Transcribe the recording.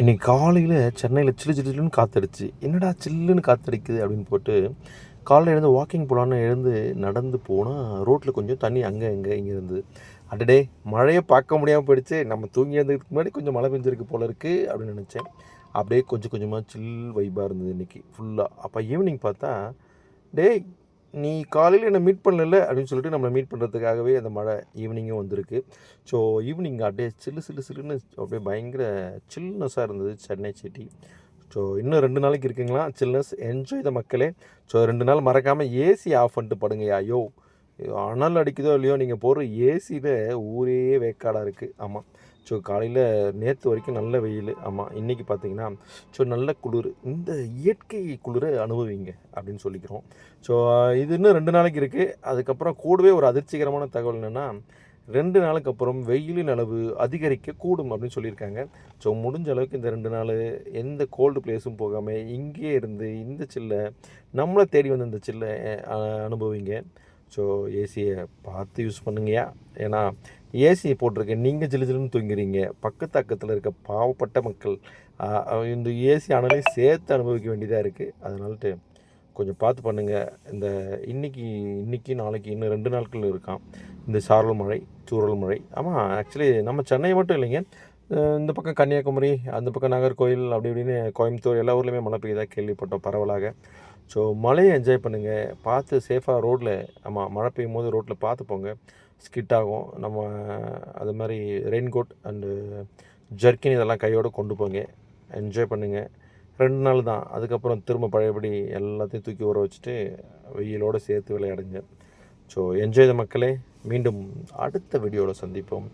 இன்றைக்கி காலையில் சென்னையில் சில்லு சில்லுன்னு காத்தடிச்சு. என்னடா சில்லுன்னு காத்தடிக்குது? அப்படின்னு போட்டு காலையில் எழுந்து வாக்கிங் போகலான்னு எழுந்து நடந்து போனால் ரோட்டில் கொஞ்சம் தண்ணி அங்கே இங்கே இங்கே இருந்தது. அடடே மழையை பார்க்க முடியாமல் போயிடுச்சு. நம்ம தூங்கி இருந்ததுக்கு முன்னாடி கொஞ்சம் மழை பெஞ்சிருக்கு போல இருக்குது அப்படின்னு நினச்சேன். அப்படியே கொஞ்சம் கொஞ்சமாக சில் வைப்பாக இருந்தது இன்றைக்கி ஃபுல்லாக அப்போ ஈவினிங் பார்த்தா டேய் நீ காலையில் என்னை மீட் பண்ணல அப்படின்னு சொல்லிட்டு நம்மளை மீட் பண்ணுறதுக்காகவே அந்த மழை ஈவினிங்கும் வந்திருக்கு. ஸோ ஈவினிங் அப்படியே சில்லு சில்லு சில்லுன்னு அப்படியே பயங்கர சில்னஸாக இருந்தது சென்னை சிட்டி ஸோ இன்னும் ரெண்டு நாளைக்கு இருக்குங்களா? சில்னஸ் என்ஜாய் த மக்களே. ஸோ ரெண்டு நாள் மறக்காமல் ஏசி ஆஃப் பண்ணிட்டு படுங்க ஐயோ. அனல் அடிக்குதோ இல்லையோ நீங்கள் போடுற ஏசியில் ஊரே வேக்காடாக இருக்குது ஆமாம் ஸோ காலையில் நேற்று வரைக்கும் நல்ல வெயில். ஆமாம் இன்றைக்கி பார்த்தீங்கன்னா ஸோ நல்ல குளிர். இந்த இயற்கை குளிரை அனுபவிங்க அப்படின்னு சொல்லிக்கிறோம். ஸோ இது இன்னும் ரெண்டு நாளைக்கு இருக்குது அதுக்கப்புறம் கூடவே ஒரு அதிர்ச்சிகரமான தகவல் என்னென்னா ரெண்டு நாளுக்கு அப்புறம் வெயிலின் அளவு அதிகரிக்க கூடும் அப்படின்னு சொல்லியிருக்காங்க. ஸோ முடிஞ்ச அளவுக்கு இந்த ரெண்டு நாள் எந்த கோல்டு பிளேஸும் போகாமல் இங்கேயே இருந்து இந்த சில்லை நம்மளை தேடி வந்த இந்த சில்லை அனுபவிங்க. ஸோ ஏசியை பார்த்து யூஸ் பண்ணுங்கயா ஏன்னா ஏசி போட்டிருக்கேன் நீங்கள் ஜிலு ஜிலுன்னு தூங்குறீங்க. பக்கத்து அக்கத்தில் இருக்க பாவப்பட்ட மக்கள். இந்த ஏசி ஆனாலையும் சேர்த்து அனுபவிக்க வேண்டியதாக இருக்குது அதனால்ட்டு கொஞ்சம் பார்த்து பண்ணுங்கள் இந்த இன்றைக்கி இன்னைக்கு நாளைக்கு இன்னும் ரெண்டு நாட்கள் இருக்கான் இந்த சாரல் மழை சூரல் மழை. ஆமாம் ஆக்சுவலி நம்ம சென்னை மட்டும் இல்லைங்க. இந்த பக்கம் கன்னியாகுமரி அந்த பக்கம் நாகர்கோயில் அப்படி இப்படின்னு கோயம்புத்தூர் எல்லா ஊர்லேயுமே மழை பெய்யுதா கேள்விப்பட்டோம் பரவலாக. ஸோ மழையை என்ஜாய் பண்ணுங்கள் பார்த்து சேஃபாக ரோட்டில் ஆமாம் மழை பெய்யும் போது ரோட்டில் பார்த்து போங்க. ஸ்கிட் ஆகும். நம்ம அது மாதிரி ரெயின் கோட் அண்டு ஜர்க்கின் இதெல்லாம் கையோடு கொண்டு போங்க. என்ஜாய் பண்ணுங்கள் ரெண்டு நாள் தான். அதுக்கப்புறம் திரும்ப பழையபடி எல்லாத்தையும் தூக்கி ஊற வச்சுட்டு வெயிலோடு சேர்த்து விளையாடுங்க. ஸோ என்ஜாய் த மக்களே. மீண்டும் அடுத்த வீடியோவில் சந்திப்போம்.